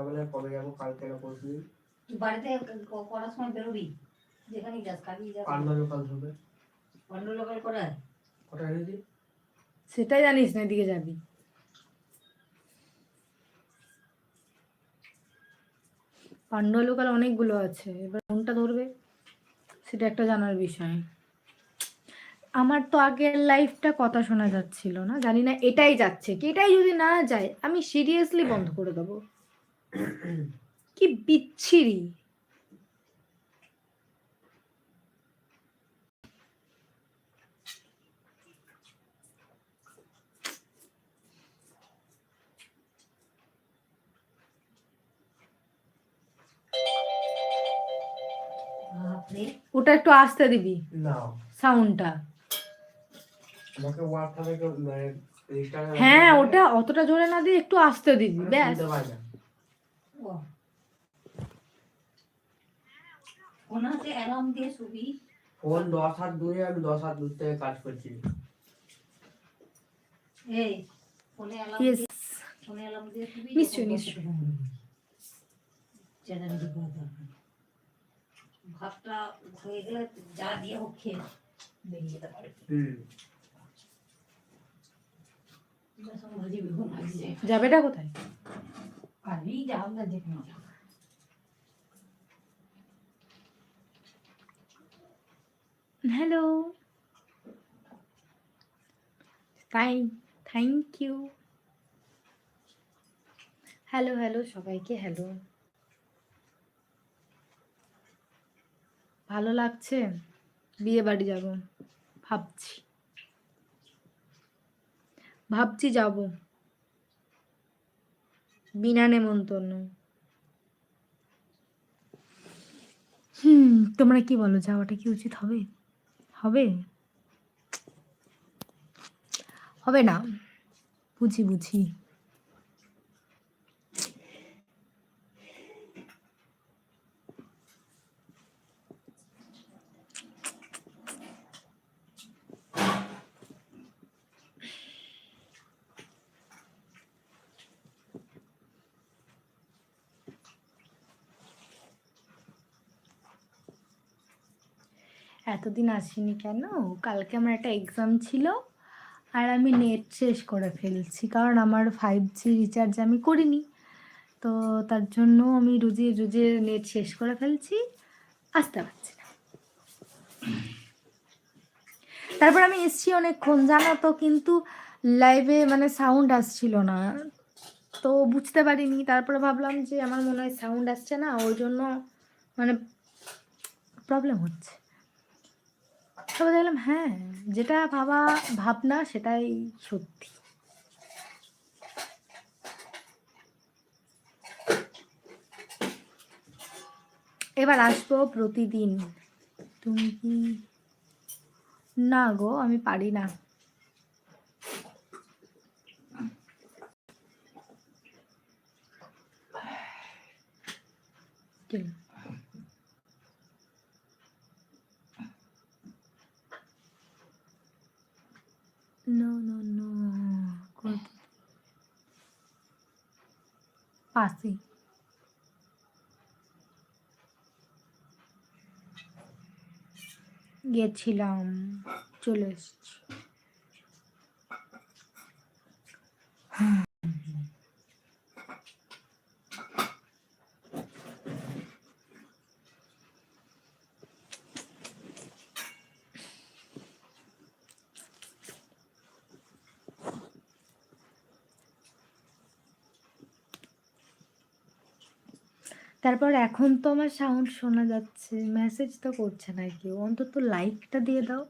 সকালবেলা কবে যাব কালকে না পরশু দিন? তুই বাড়িতে ক- কটার সময় বেরোবি যেখানেই যাস কাজেই যাস পান্ডা লোকাল হবে অন্য লোকাল করায় কটা এনেছি সেটাই জানিস না এদিকে যাবি। পান্ডা লোকাল অনেকগুলো আছে এবার কোনটা ধরবে সেটা একটা জানার বিষয়। আমার তো আগের লাইফটা কথা শোনা যাচ্ছিল না জানি না এটাই যাচ্ছে কি এটাই যদি না যায় আমি সিরিয়াসলি বন্ধ করে দেবো। কি বিচ্ছিরি। ওটা একটু আসতে দিবি। না। সাউন্ডটা। আমাকে হোয়াটসঅ্যাপে কেউ মানে হ্যাঁ ওটা অতটা জোরে না দিয়ে একটু আসতে দিবি ব্যাস। ফোন অ্যালার্ম দিয়ে শুবি ফোন দশ হাত দূরে আমি দশ হাত দূর থেকে কাজ করছি। এই ফোনে অ্যালার্ম দিয়ে ফোনে অ্যালার্ম দিয়ে শুবি নিশ্চয়ই, নিশ্চয়ই। বসে ঘুমোবি। চেঁচামেচি করা দরকার নেই। ভাতটা হয়ে গেলে যা দিয়ে হোক খেয়ে বেরিয়ে যেতে পারে। হুম। যাবেটা কোথায়? হ্যালো তাই থ্যাংক ইউ হ্যালো হ্যালো সবাইকে হ্যালো ভালো লাগছে? বিয়ে বাড়ি যাব। ভাবছি। ভাবছি যাব। বিনা নেমন্তন্ন। হুম, তোমরা কি বলো, যাওয়াটা কি উচিত হবে? হবে? হবে না। বুঝি বুঝি। এতদিন আসিনি কেন? কালকে আমার একটা এক্সাম ছিল আর আমি নেট শেষ করে ফেলছি। কারণ আমার ফাইভ জি রিচার্জ আমি করিনি। তো তার জন্য আমি রুজে রুজে নেট শেষ করে ফেলছি। আসতে পারছি না। তারপর আমি এসছি অনেকক্ষণ, জানো তো, কিন্তু লাইভে মানে সাউন্ড আসছিল না। তো বুঝতে পারিনি। তারপরে ভাবলাম যে আমার মনে হয় সাউন্ড আসছে না, ওই জন্য মানে প্রবলেম হচ্ছে। তবে দেখলাম হ্যাঁ যেটা ভাবা, ভাবনা সেটাই সত্যি। এবার আসব প্রতিদিন। তুমি কি? না গো, আমি পারি না। কি? No, no, no. কত পাশে গেছিলাম চলে এসছি। তারপর এখন তো আমার সাউন্ড শোনা যাচ্ছে মেসেজ তো করছে না কেউ অন্তত লাইকটা দিয়ে দাও।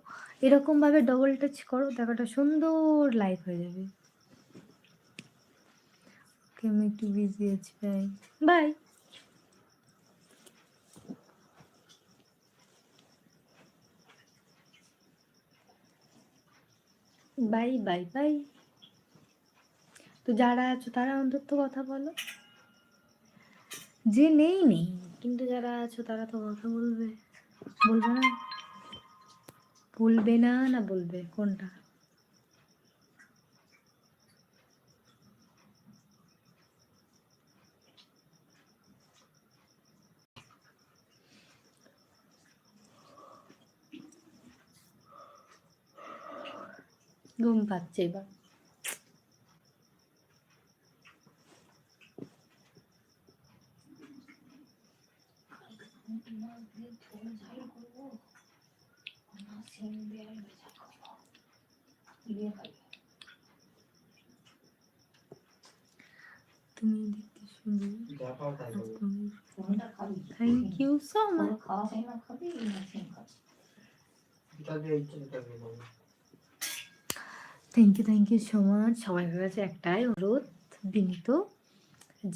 এরকম ভাবে ডবল টাচ করো, দেখাটা সুন্দর লাইক হয়ে যাবে। ওকে আমি একটু বিজি আছি bye bye bye bye bye তো যারা আছো তারা অন্তত কথা বলো। যে নেই নেই কিন্তু যারা আছো তারা তো কথা বলবে। বলবে না? বলবে না না বলবে। কোনটা? ঘুম পাচ্ছে এবার। তুমি দেখতে সুন্দর। Thank you so much thank you thank you so much সবাই কাছে একটাই অনুরোধ বিনীত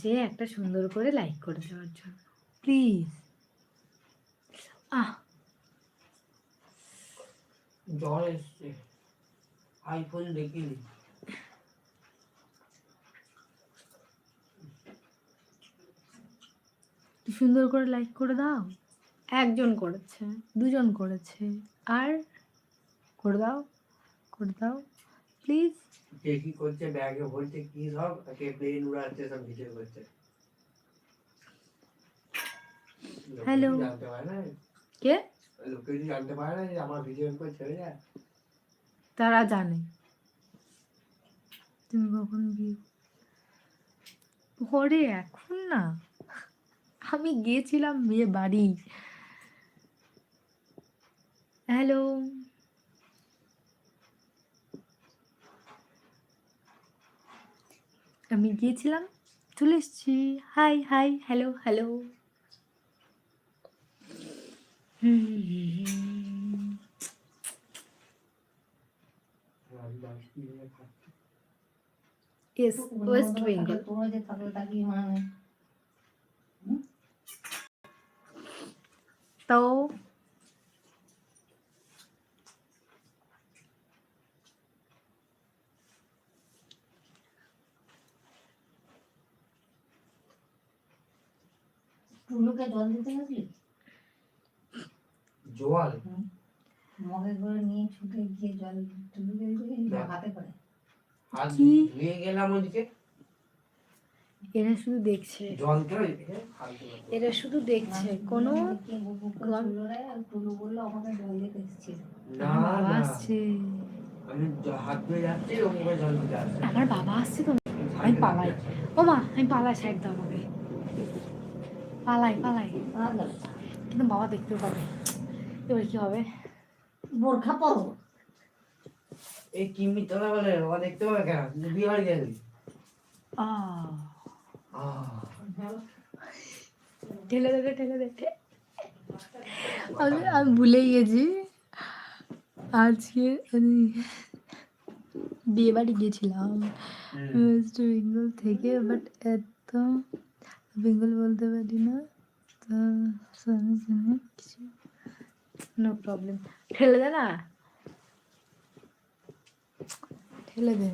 যে একটা সুন্দর করে লাইক করে দেওয়ার জন্য। Please ah. জ্বর এসছে। আইফোন দেখিনি। সুন্দর করে লাইক করে দাও। একজন করেছে দুজন করেছে। আর করে দাও করে দাও। প্লিজ কে কি করছে ব্যাগে ভরছে কি সব? কে প্লেন উড়াচ্ছে সব ভিডিও করছে। Hello. কি? জানতে পারে না কে লোকে যদি জানতে পারে না যে আমার ভিডিও করে ছেড়ে যায়। তারা জানে। তুমি কখন বিয়ে পরে এখন না? আমি গিয়েছিলাম বিয়ে বাড়ি। হ্যালো? আমি গিয়েছিলাম চলে এসছি। Hi hi hello hello. হুম আমি বাস দিয়ে খাচ্ছি ইয়েস ওয়েস্ট বেঙ্গল তোমরা যে থাকলে তাকে মানে তো টুলুকে জল মগে করে নিয়ে ছুটে গিয়ে জল হাতে করে হাত? গেলাম ওদিকে। এরা শুধু দেখছে। এরা শুধু দেখছে। কোনো আমার বাবা আসছে। তো। আমি পালাই। ও মা আমি পালাই সাইড দাও আমাকে পালাই। পালাই। কিন্তু বাবা দেখতেও পাবে। এবার কি হবে? বোরখা পরো এই কিমি তোরা বলে ও দেখতে পাবে কেন? বিয়ে বাড়ি গেলি ঠেলে দেবে ঠেলে দেবে আমি আমি ভুলেই গেছি। আজকে আমি বিয়ে বাড়ি গিয়েছিলাম ওয়েস্ট বেঙ্গল থেকে বাট এত বেঙ্গল বলতে পারি না। তো সরি সরি কিছু নো প্রবলেম ঠেলে দে না। ঠেলে দে।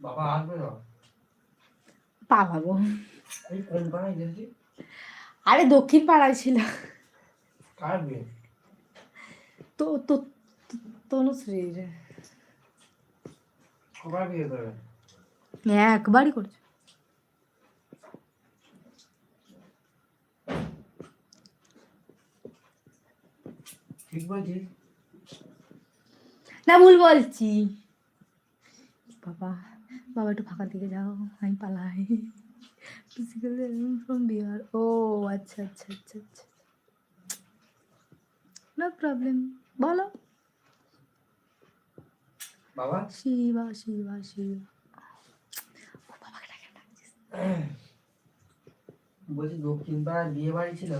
বাবা আসবে না পালাবো। আরে দক্ষিণ পাড়ায় ছিল। তো তো তনুশ্রীর। করবে একবারই করছে। ঠিক না ভুল বলছি। বাবা বাবা একটু ফাঁকার দিকে যাও আমি পালাই। ফিজিক্যালি ফ্রম বিহার ও আচ্ছা আচ্ছা আচ্ছা আচ্ছা। নো প্রবলেম বলো। বাবা? শিবা শিবা শিবা। ও বাবাকে ডাকে ডাকছিস। বলছি দক্ষিণ পাড়ায় বিয়ে বাড়ি ছিল।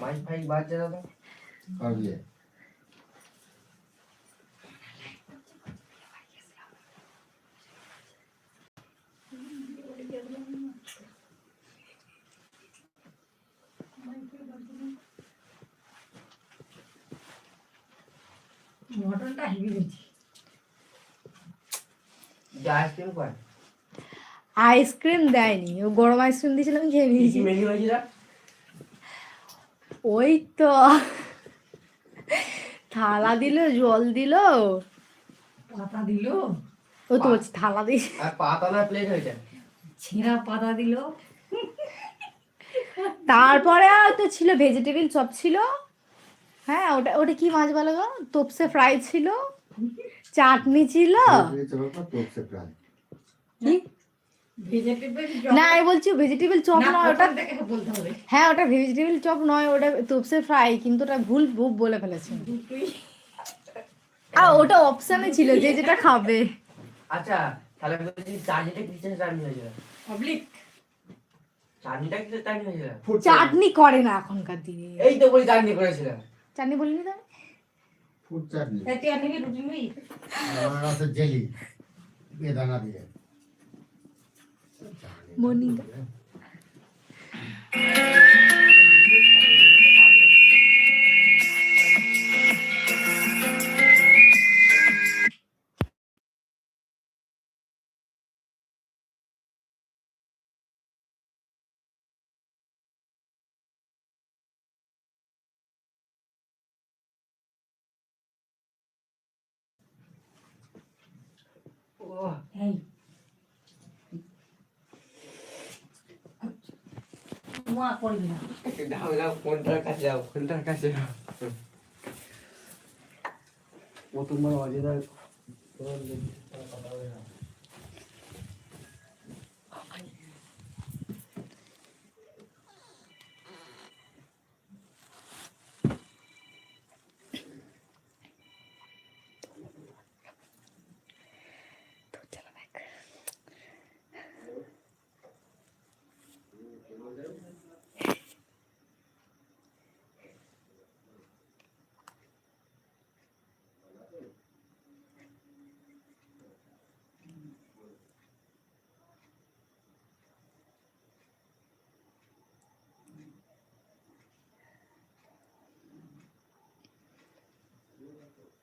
মাইক ফাইক বাজছে না মটনটা হেভি হয়েছে। আইসক্রিম কয়? আইসক্রিম দেয়নি ও গরম আইসক্রিম দিয়েছিলাম খেয়ে নিয়েছি। মেনু ওই তো। থালা দিল জল দিল। পাতা দিল। ও তো থালা দিল পাতা না প্লেট হয়েছে ছিঁড়া পাতা দিল। তারপরে তো ছিল ভেজিটেবিল চপ ছিল। হ্যাঁ ওটা ওটা কি মাছ বলো গো? তোপসে ফ্রাই ছিল। চাটনি ছিল। কি? না আমি বলছি ভেজিটেবল চপ হ্যাঁ, নয় ওটা হ্যাঁ ওটা ভেজিটেবল চপ নয় ওটা তোপসে ফ্রাই কিন্তু ওটা ভুল বলে ফেলেছে। আর ওটা অপশানে ছিল যে যেটা খাবে। আচ্ছা তাহলে বলছি চাটনিটা কি চাটনি পাবলিক চাটনিটা কি চাটনি চাটনি। করে না এখনকার দিনে। এই তো বলি চাটনি চাটনি বলিনি তো ফুড চাটনি। রুটি আমার জেলি। বেদানা দিয়ে। Moninga. Oh. Hey. মা করবি না। দাও দাও ফোনটার কাছে যাও ফোনটার কাছে যাও অজেদার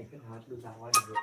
thầy cứ hát luôn ra ngoài được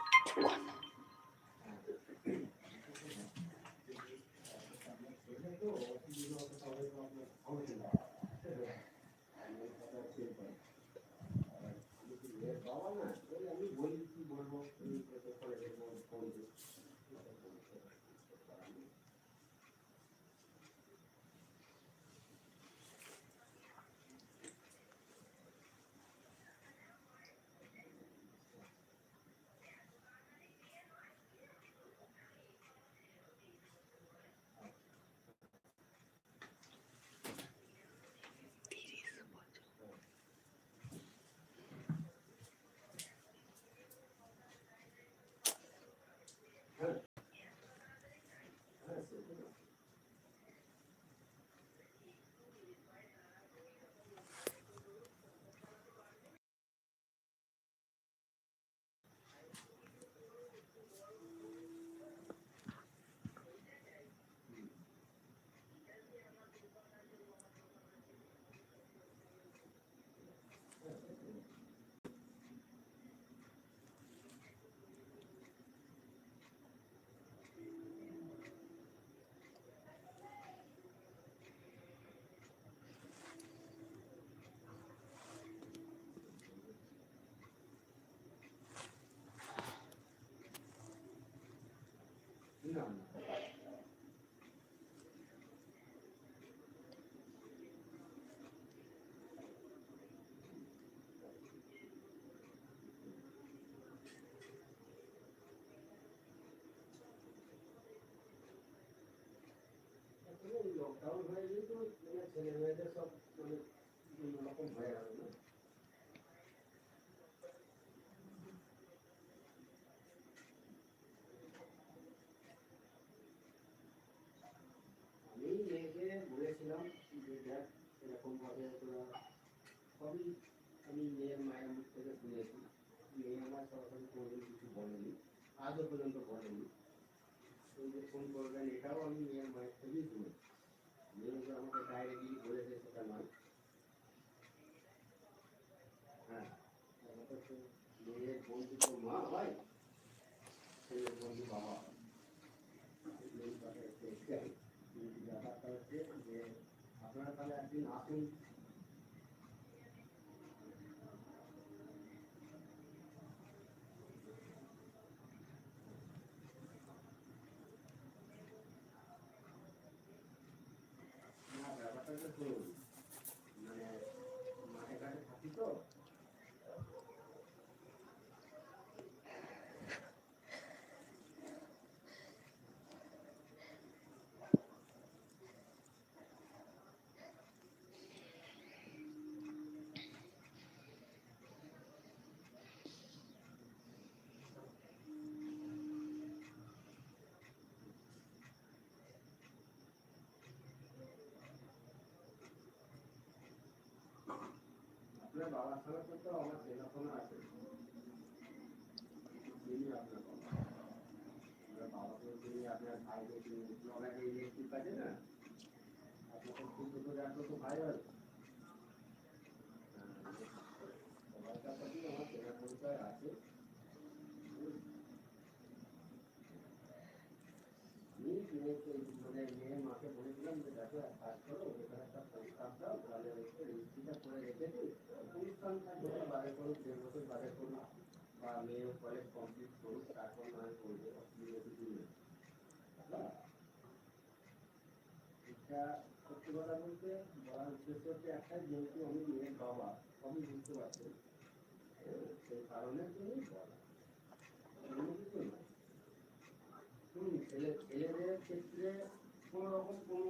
হাত আওয়াজ আমি মেয়েকে বলেছিলাম যে দেখ এরকম ভাবে তোরা সবই আমি মেয়ের মায়ের মুখ থেকে শুনেছি। মেয়ে আমার সরাসরি কোনোদিন কিছু বলেনি। আজও পর্যন্ত বলেনি। ফোন করবেন এটাও আমি মেয়ের মায়ের থেকেই শুনেছি মেয়ে যে আমাকে ডাইরেক্টলি বলেছে সেটা নয় হ্যাঁ আমাকে তো মেয়ের বন্ধু তো মা হয় ছেলের বন্ধু বাবা হয় এই কথা হচ্ছে এটাই। কিন্তু ব্যাপারটা হচ্ছে যে আপনারা তাহলে একদিন আসুন না ব্যাপারটা তো শুনুন মানে মাঠে ঘাটে থাকি তো আপনার বাবার সঙ্গে তো আমার চেনাশোনা আছে তিনি আপনার বাবা আপনার বাবাকে তিনি আপনার ভাইকে তিনি ওনাকে ইলেকট্রিক আছে না আপনার তো খুব ছোটো যার তো ভাই হয় সবার কাছে আমার চেনা পরিচয় আছে মানে মেয়ের মাকে বলেছিলাম যে দেখো এক কাজ করো ওখানে একটা প্রস্তাব দাও তাহলে ওকে রেজিস্ট্রিটা করে রেখেছি অনুষ্ঠানটা যখন বাড়ি করুক দেড় বছর বাড়ি করুক বা মেয়ে কলেজ কমপ্লিট করুক তারপর নয় করবে অসুবিধা কিছু নেই বুঝলা? এটা সত্যি যেহেতু মেয়ের বাবা সবই বুঝতে পারছেন হ্যাঁ, সেই কারণে তুমি বলা। শুনুন ছেলে ছেলেদের ক্ষেত্রে কোনো রকম কোনো